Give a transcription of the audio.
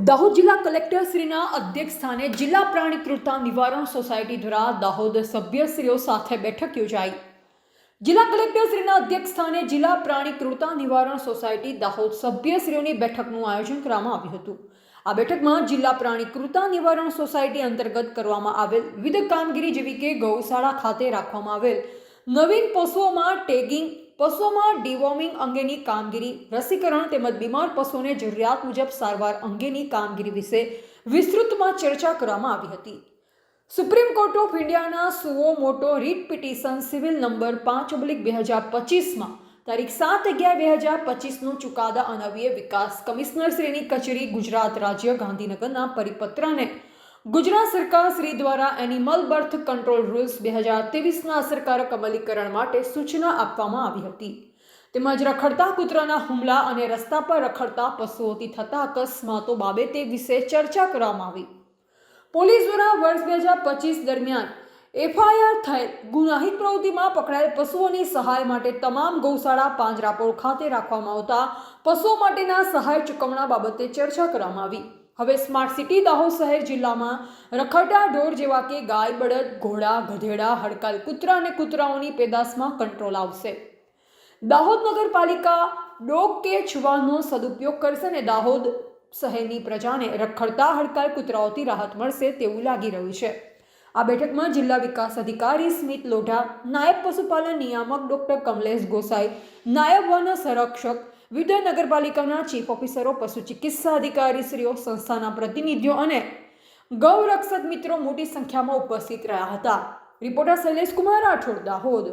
દાહોદ જિલ્લા કલેક્ટરશ્રીના અધ્યક્ષસ્થાને જિલ્લા પ્રાણીકૃતતા નિવારણ સોસાયટી દ્વારા દાહોદ સભ્યશ્રીઓ સાથે બેઠક યોજાઈ. જિલ્લા કલેક્ટરશ્રીના અધ્યક્ષસ્થાને જિલ્લા પ્રાણીકૃતતા નિવારણ સોસાયટી દાહોદ સભ્યશ્રીઓની બેઠકનું આયોજન કરવામાં આવ્યું હતું. આ બેઠકમાં જિલ્લા પ્રાણીકૃતતા નિવારણ સોસાયટી અંતર્ગત કરવામાં આવેલ વિવિધ કામગીરી જેવી કે ગૌશાળા ખાતે રાખવામાં આવેલ નવીન પશુઓમાં ટેગિંગ પશુઓમાં ડિવોર્મિંગ અંગેની કામગીરી, રસીકરણ તેમજ બીમાર પશુઓને જરૂરિયાત મુજબ સારવાર અંગેની કામગીરી વિશે વિસ્તૃતમાં ચર્ચા કરવામાં આવી હતી. સુપ્રીમ કોર્ટ ઓફ ઇન્ડિયાના suo motu writ petition civil number પાંચ ઓબ્લિક બે હજાર પચીસમાં તારીખ સાત અગિયાર બે હજાર પચીસનો ચુકાદા અનવીય વિકાસ કમિશનર શ્રીની કચેરી ગુજરાત રાજ્ય ગાંધીનગરના પરિપત્રને ગુજરાત સરકાર શ્રી દ્વારા એનિમલ બર્થ કંટ્રોલ રૂલ્સ બે હજાર ત્રેવીસના અસરકારક અમલીકરણ માટે સૂચના આપવામાં આવી હતી. તેમજ રખડતા કૂતરાના હુમલા અને રસ્તા પર રખડતા પશુઓથી થતા અકસ્માતો બાબતે વિશે ચર્ચા કરવામાં આવી. પોલીસ દ્વારા વર્ષ બે હજાર પચીસ દરમિયાન એફઆઈઆર થયેલ ગુનાહિત પ્રવૃત્તિમાં પકડાયેલ પશુઓની સહાય માટે તમામ ગૌશાળા પાંજરાપોળ ખાતે રાખવામાં આવતા પશુઓ માટેના સહાય ચૂકવણા બાબતે ચર્ચા કરવામાં આવી. હવે સ્માર્ટ સિટી દાહોદ શહેર જિલ્લામાં રખડતા ઢોર જેવા કે ગાય, બળદ, ઘોડા, ગધેડા, હડકાલ કૂતરા અને કૂતરાઓની પેદાશમાં કંટ્રોલ આવશે. દાહોદ નગરપાલિકા ડોગ કે છુવાનો સદુપયોગ કરશે અને દાહોદ શહેરની પ્રજાને રખડતા, હડકાલ કૂતરાઓથી રાહત મળશે તેવું લાગી રહ્યું છે. આ બેઠકમાં જિલ્લા વિકાસ અધિકારી સ્મિત લોઢા, નાયબ પશુપાલન નિયામક ડોક્ટર કમલેશ ગોસાઈ, નાયબ વન સંરક્ષક વિવિધ નગરપાલિકાના ચીફ ઓફિસરો, પશુ ચિકિત્સા અધિકારીશ્રીઓ સંસ્થાના પ્રતિનિધિઓ અને ગૌરક્ષક મિત્રો મોટી સંખ્યામાં ઉપસ્થિત રહ્યા હતા. રિપોર્ટર શૈલેષ કુમાર રાઠોડ, દાહોદ.